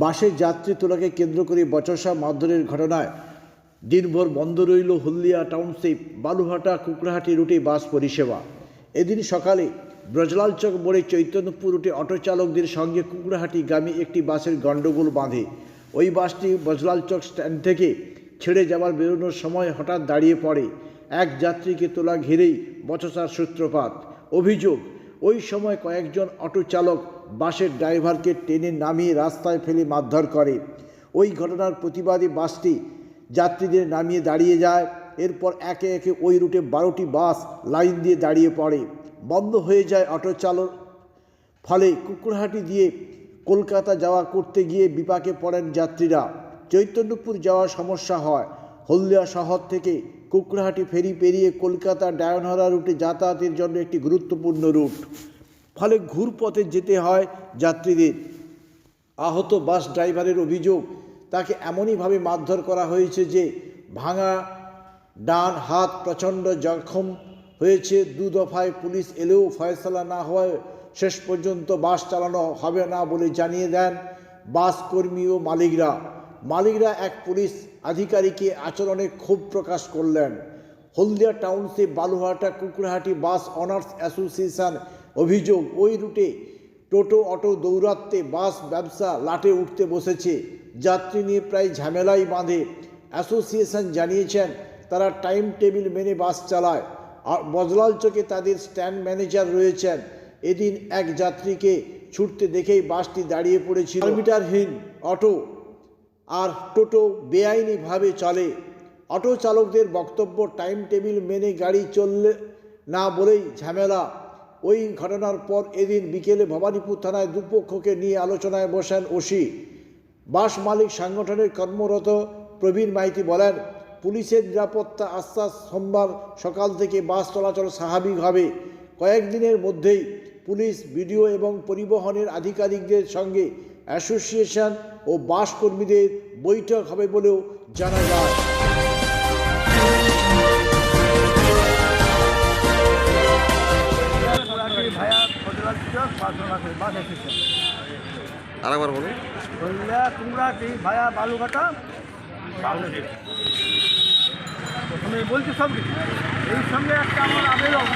বাসের যাত্রী তোলাকে কেন্দ্র করে বচসা মারধরের ঘটনায় দিনভর বন্ধ রইল হলদিয়া টাউনশিপ বালুহাটা কুকড়াহাটি রুটে বাস পরিষেবা। এদিন সকালে ব্রজলাল চক মোড়ে চৈতন্যপুর রুটে অটো চালকদের সঙ্গে কুকড়াহাটি গ্রামে একটি বাসের গণ্ডগোল বাঁধে। ওই বাসটি ব্রজলাল চক স্ট্যান্ড থেকে ছেড়ে যাওয়ার বেরোনোর সময় হঠাৎ দাঁড়িয়ে পড়ে। এক যাত্রীকে তোলা ঘিরেই বচসার সূত্রপাত। অভিযোগ ওই সময় কয়েকজন অটো চালক বাসের ড্রাইভারকে টেনে নামিয়ে রাস্তায় ফেলে মারধর করে। ওই ঘটনার প্রতিবাদে বাসটি যাত্রীদের নামিয়ে দাঁড়িয়ে যায়। এরপর একে একে ওই রুটে বারোটি বাস লাইন দিয়ে দাঁড়িয়ে পড়ে। বন্ধ হয়ে যায় অটো চালক। ফলে কুকুরহাটি দিয়ে কলকাতা যাওয়া করতে গিয়ে বিপাকে পড়েন যাত্রীরা। চৈতন্যপুর যাওয়ার সমস্যা হয়। হলদিয়া শহর থেকে কুকুরহাটি ফেরি পেরিয়ে কলকাতা ডায়নহরা রুটে যাতায়াতের জন্য একটি গুরুত্বপূর্ণ রুট। ফলে ঘুরপথে যেতে হয় যাত্রীদের। আহত বাস ড্রাইভারের অভিযোগ, তাকে এমনইভাবে মারধর করা হয়েছে যে ভাঙা, ডান হাত প্রচণ্ড জখম হয়েছে। দু দফায় পুলিশ এলেও ফয়সলা না হওয়ায় শেষ পর্যন্ত বাস চালানো হবে না বলে জানিয়ে দেন বাস কর্মী ও মালিকরা। মালিকরা এক পুলিশ আধিকারিকে আচরণে ক্ষোভ প্রকাশ করলেন। Haldia township Baluhata Kukurhati bus owners association অভিযোগ, ওই রুটে টোটো অটো দৌরাত্মে বাস ব্যবসা লাটে উঠতে বসেছে। যাত্রী নিয়ে প্রায় ঝামেলাই বাঁধে। অ্যাসোসিয়েশন জানিয়েছেন, তারা টাইম টেবিল মেনে বাস চালায়। আর বজলাল চকে তাদের স্ট্যান্ড ম্যানেজার রয়েছেন। এদিন এক যাত্রীকে ছুটতে দেখেই বাসটি দাঁড়িয়ে পড়েছিল। মিটারহীন অটো আর টোটো বেআইনিভাবে চলে। অটো চালকদের বক্তব্য টাইম টেবিল মেনে গাড়ি চললে না বলেই ঝামেলা। ওই ঘটনার পর এদিন বিকেলে ভবানীপুর থানায় দুপক্ষকে নিয়ে আলোচনায় বসেন ওসি। বাস মালিক সাংগঠনের কর্মরত প্রবীণ মাইতি বলেন, পুলিশের নিরাপত্তা আশ্বাস সোমবার সকাল থেকে বাস চলাচল স্বাভাবিক হবে। কয়েকদিনের মধ্যেই পুলিশ, বিডিও এবং পরিবহনের আধিকারিকদের সঙ্গে অ্যাসোসিয়েশন ও বাস কর্মীদের বৈঠক হবে বলেও জানা যায়। আরেকবার বলুন। কুমড়াটি ভায়া বালুঘাটা? আমি বলছি সব কিছু। এই সঙ্গে একটা আমার আবেদন।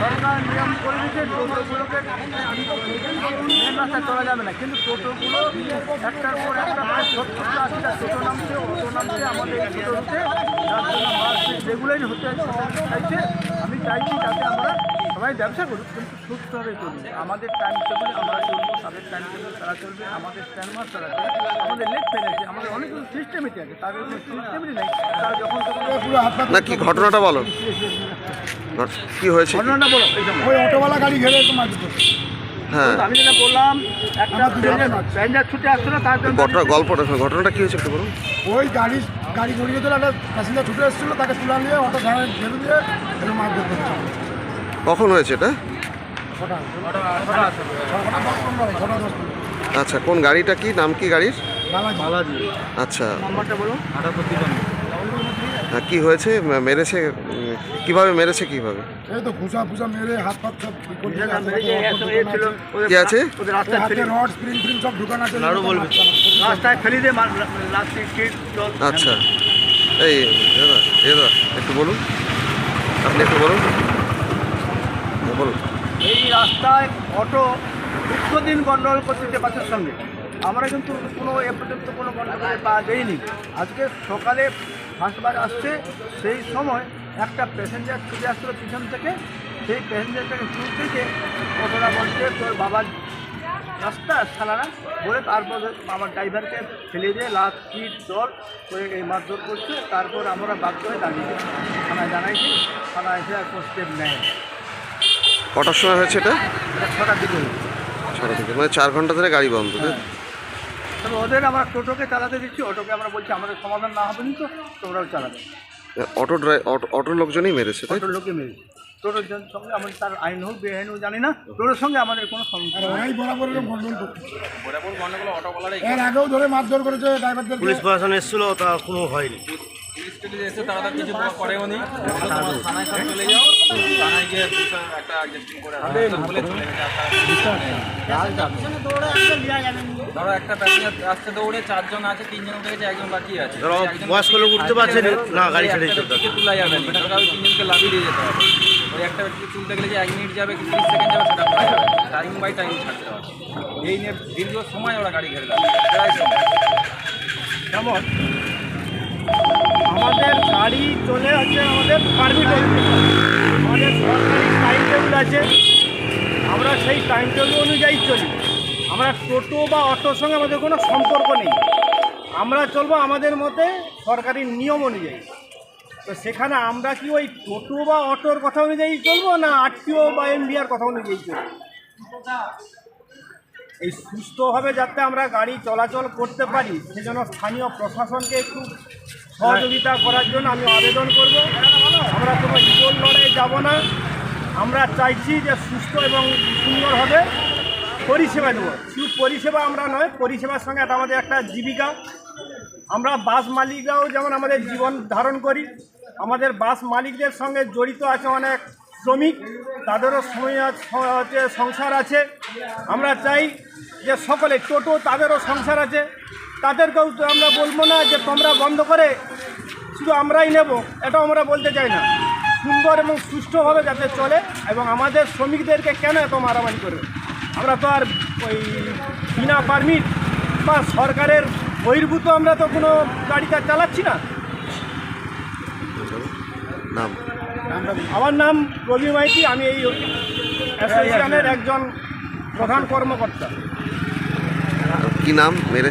সরকার নিয়ম করে দিচ্ছে টোটোগুলোকে মেন রাস্তায় চলা যাবে না। কিন্তু টোটোগুলো একটার পর একটা প্রায় সত্তরটা, আশিটা টোটো নামছে, অটো নামছে, আমাদের ছোটো জন্য বাস রেগুলারই হতে চাইছে আমি চাইছি যাতে আমরা সবাই ব্যবসা করুক, কিন্তু সুস্থভাবে চলুন আমাদের টাইম টেবিল আমরা চলবো তাদের টাইম টেবিল তারা চলবে আমাদের স্ট্যান্ড মাস তারা চলবে। আমাদের লেট ফেল আছে আমাদের অনেকগুলো সিস্টেমই আছে তাদের কোনো সিস্টেমই নেই। তারা যখন না কি ঘটনাটা বলো? কি হয়েছে? ঘটনাটা বলো ওই অটোওয়ালা গাড়ি ঘেরে করছে। হ্যাঁ। আমি যেটা বললাম একটা প্যাঞ্জার ছুটে আসছো না তার জন্য ঘটনা গল্পটা শোনো। ঘটনাটা কি হয়েছে একটু বলুন। ওই গাড়ি গাড়ি গড়িয়ে দিল একটা প্যাসেঞ্জার ছুটে এসেছিল তাকে তুলা নিয়ে অটো ঘেরে ঘেরে দিয়ে একটু মারপিট করছে। কখন হয়েছে এটা? আচ্ছা কোন গাড়িটা কি? নাম কি গাড়ির? আচ্ছা। নাম্বারটা বলো হ্যাঁ, কি হয়েছে? মেরেছে কীভাবে মেরেছে কীভাবে? কি আছে? আচ্ছা। এই দাদা এ দাদা একটু বলুন। আপনি একটু বলুন। হ্যাঁ, বলুন। এই রাস্তায় অটো দীর্ঘদিন গন্ডগোল করতেছে বাসের সঙ্গে। আমরা কিন্তু কোনো এ পর্যন্ত কোনো গন্ডগোল পাওয়া যায়নি আজকে সকালে ফার্স্টবার আসছে, সেই সময় একটা প্যাসেঞ্জার ছুটে আসছিল পিছন থেকে। সেই প্যাসেঞ্জারটাকে তুলতে যে অটোটা বলছে, তোর বাবার রাস্তা সালানা বলে তারপর আমার ড্রাইভারকে ফেলে দিয়ে লাভ কিট জল করে এই মারধর করছে। তারপর আমরা বাধ্য হয়ে দাঁড়িয়ে। থানায় জানাইছি। থানা এসে আর স্টেপ নেয় কটার সময় হয়েছে এটা? ছটার দিকে। ছটা থেকে মানে চার ঘণ্টা ধরে গাড়ি বন্ধ তাই? তবে ওদের আমরা টোটোকে চালাতে দিচ্ছি অটোকে আমরা বলছি আমাদের সমাধান না হবে তো তোমরাও চালাবে। অটো ড্রাই অটো অটোর লোকজনই মেরেছে তাই? তো? টোটোর লোকে মেরেছে। টোটোর সঙ্গে আমাদের তার আইন হোক বেআইন হোক জানি না। টোটোর সঙ্গে আমাদের কোনো সমস্যা বরাবর এর আগেও ধরে মারধর করেছে ড্রাইভারদের পুলিশ প্রশাসন এসেছিল তা কোনো হয়নি। এসে তারা তার কিছু করেও নি থানায় সব চলে যাও। থানায় গিয়ে একটা অ্যাডজাস্টিং করে বলে চলে গেছে আর তারা- ধরো একটা প্যাসেঞ্জার আসতে দৌড়ে চারজন আছে তিনজন উঠে গেছে একজন বাকি আছে। ধরো বয়স্ক লোক উঠতে পারছে না, গাড়ি ছেড়ে একটা হবে। তোলা যাবে। না ধরো তিনজনকে লাভিয়ে দিয়ে যেতে হবে। ওই একটা ব্যক্তিকে তুলতে গেলে যে এক মিনিট যাবে কি তিরিশ সেকেন্ড যাবে সেটা করা যাবে। টাইম বাই টাইম ছাড়তে হবে। এই নিয়ে দীর্ঘ সময় ওরা গাড়ি ঘেরে যাবে প্রায় সময়। যেমন আমাদের গাড়ি চলে আছে আমাদের পারমিট আমাদের সরকারি টাইম টেবিল আছে। আমরা সেই টাইম টেবিল অনুযায়ী চলি। আমরা টোটো বা অটোর সঙ্গে আমাদের কোনো সম্পর্ক নেই। আমরা চলবো আমাদের মতে সরকারি নিয়ম অনুযায়ী। তো সেখানে আমরা কি ওই টোটো বা অটোর কথা অনুযায়ী চলবো না আরটিও বা এমবিআর কথা অনুযায়ী চলবো? এই সুস্থভাবে যাতে আমরা গাড়ি চলাচল করতে পারি, সেজন্য স্থানীয় প্রশাসনকে একটু সহযোগিতা করার জন্য আমি আবেদন করব। আমরা কোনো ইগোর লড়াই যাব না। আমরা চাইছি যে সুস্থ এবং সুন্দরভাবে পরিষেবা দেবো। শুধু পরিষেবা আমরা নয়, পরিষেবার সঙ্গে এটা আমাদের একটা জীবিকা। আমরা বাস মালিকরাও যেমন আমাদের জীবন ধারণ করি, আমাদের বাস মালিকদের সঙ্গে জড়িত আছে অনেক শ্রমিক, তাদেরও হচ্ছে সংসার আছে। আমরা চাই যে সকলে, টোটো তাদেরও সংসার আছে। তাদেরকেও তো আমরা বলব না যে তোমরা বন্ধ করে শুধু আমরাই নেব এটাও আমরা বলতে চাই না। সুন্দর এবং সুষ্ঠুভাবে যাতে চলে এবং আমাদের শ্রমিকদেরকে কেন এত মারামারি করবে? আমরা তো আর ওই বিনা পারমিট বা সরকারের বহির্ভূত আমরা তো কোনো গাড়িটা চালাচ্ছি না। নাম? আমার নাম রবি মাইতি আমি এই অ্যাসোসিয়েশনের একজন প্রধান কর্মকর্তা। কি নাম? মেরে